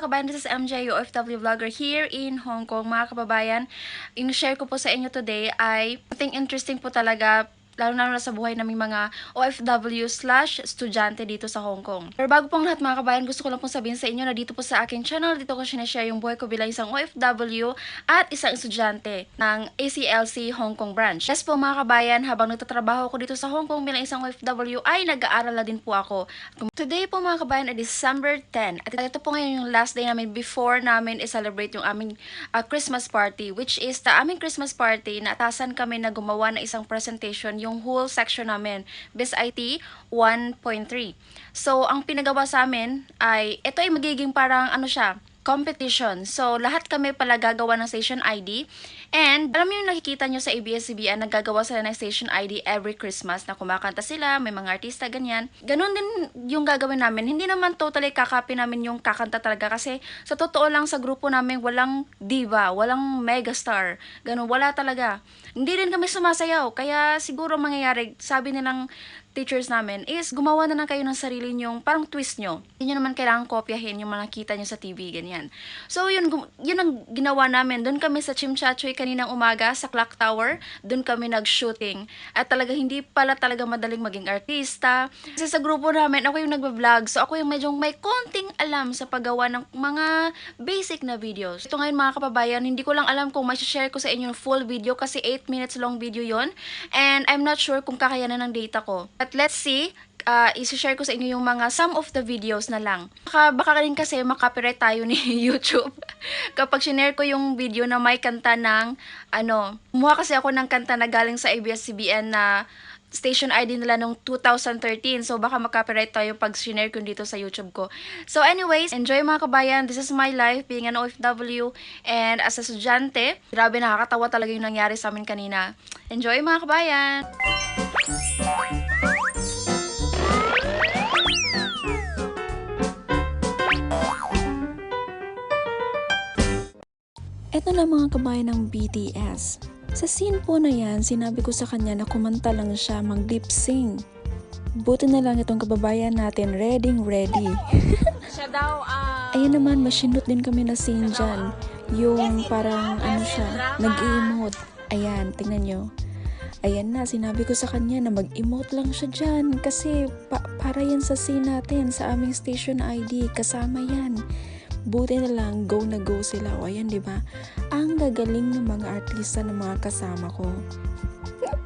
mga kabayan, this is MJ, OFW vlogger here in Hong Kong. Mga kababayan, yung share ko po sa inyo today ay something interesting po talaga lalo na sa buhay naming mga OFW slash estudyante dito sa Hong Kong. Pero bago pong lahat mga kabayan, gusto ko lang pong sabihin sa inyo na dito po sa aking channel, dito ko sinashare yung buhay ko bilang isang OFW at isang estudyante ng ACLC Hong Kong branch. Yes po mga kabayan, habang nagtatrabaho ko dito sa Hong Kong bilang isang OFW ay nag-aaral na din po ako. Today po mga kabayan ay December 10 at ito po ngayon yung last day namin before namin i-celebrate yung aming uh, Christmas party which is the aming Christmas party na atasan kami na gumawa ng isang presentation yung whole section namin Biz IT 1.3 so ang pinagawa sa amin ay ito ay magiging parang ano siya competition. So, lahat kami pala gagawa ng station ID. And, alam mo yung nakikita nyo sa ABS-CBN, naggagawa sila ng station ID every Christmas na kumakanta sila, may mga artista, ganyan. Ganon din yung gagawin namin. Hindi naman totally kakapi namin yung kakanta talaga kasi sa totoo lang sa grupo namin, walang diva, walang megastar. Ganon, wala talaga. Hindi rin kami sumasayaw. Kaya siguro mangyayari, sabi nilang teachers namin is gumawa na lang kayo ng sarili nyong parang twist nyo. Hindi nyo naman kailangan kopyahin yung mga nakita nyo sa TV, ganyan. So, yun, yun ang ginawa namin. Doon kami sa Chimchachoy kaninang umaga sa Clock Tower. Doon kami nag-shooting. At talaga, hindi pala talaga madaling maging artista. Kasi sa grupo namin, ako yung nagbablog. So, ako yung medyo may konting alam sa paggawa ng mga basic na videos. Ito ngayon mga kapabayan, hindi ko lang alam kung share ko sa inyo yung full video kasi 8 minutes long video yon And I'm not sure kung kakayanan ng data ko. But let's see, uh, isi-share ko sa inyo yung mga some of the videos na lang. Baka, baka rin kasi makopyright tayo ni YouTube. Kapag sinare ko yung video na may kanta ng, ano, kumuha kasi ako ng kanta na galing sa ABS-CBN na station ID nila nung 2013. So, baka makopyright tayo pag sinare ko dito sa YouTube ko. So, anyways, enjoy mga kabayan. This is my life being an OFW. And as a estudyante, grabe nakakatawa talaga yung nangyari sa amin kanina. Enjoy mga kabayan! Eto na mga kabayan ng BTS. Sa scene po na yan, sinabi ko sa kanya na kumanta lang siya mag-lip sync. Buti na lang itong kababayan natin, ready ready. Siya daw, ah, Ayan naman, masinot din kami na scene dyan. Yung parang ano siya, nag-emote. Ayan, tingnan nyo. Ayan na, sinabi ko sa kanya na mag-emote lang siya dyan. Kasi pa- para yan sa scene natin, sa aming station ID, kasama yan. Buti na lang, go na go sila. O ayan, ba? Ang gagaling ng mga artista ng mga kasama ko.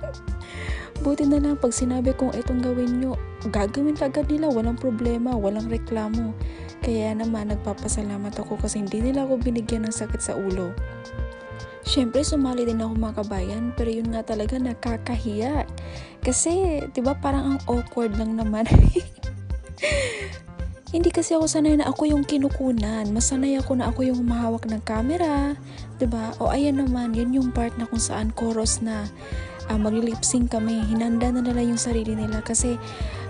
Buti na lang pag sinabi kong itong gawin nyo, gagawin agad nila, walang problema, walang reklamo. Kaya naman nagpapasalamat ako kasi hindi nila ako binigyan ng sakit sa ulo. Siyempre, sumali din ako mga kabayan, pero yun nga talaga nakakahiya. Kasi, di ba parang ang awkward lang naman. Hindi kasi ako sanay na ako yung kinukunan. Masanay ako na ako yung humahawak ng camera. 'di ba? O ayan naman, yun yung part na kung saan chorus na uh, mag-lip sync kami. Hinanda na nila yung sarili nila kasi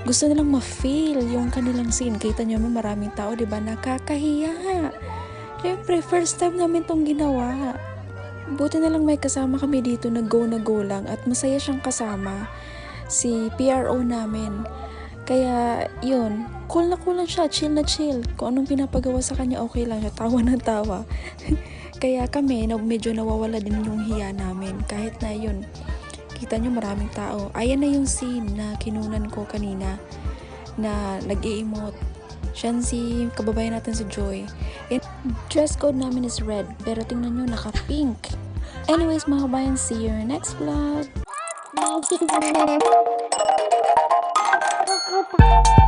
gusto nilang ma-feel yung kanilang scene. Kita nyo naman maraming tao, 'di ba? Nakakahiya. Siyempre, first time namin tong ginawa. Buti na lang may kasama kami dito na go na go lang at masaya siyang kasama si PRO namin. Kaya, yun, cool na cool lang siya, chill na chill. Kung anong pinapagawa sa kanya, okay lang siya, tawa na tawa. Kaya kami, medyo nawawala din yung hiya namin. Kahit na yun, kita nyo maraming tao. Ayan na yung scene na kinunan ko kanina na nag emote Siya si kababayan natin si Joy. And dress code namin is red, pero tingnan nyo, naka-pink. Anyways, mga kabayan, see you in next vlog. Opa.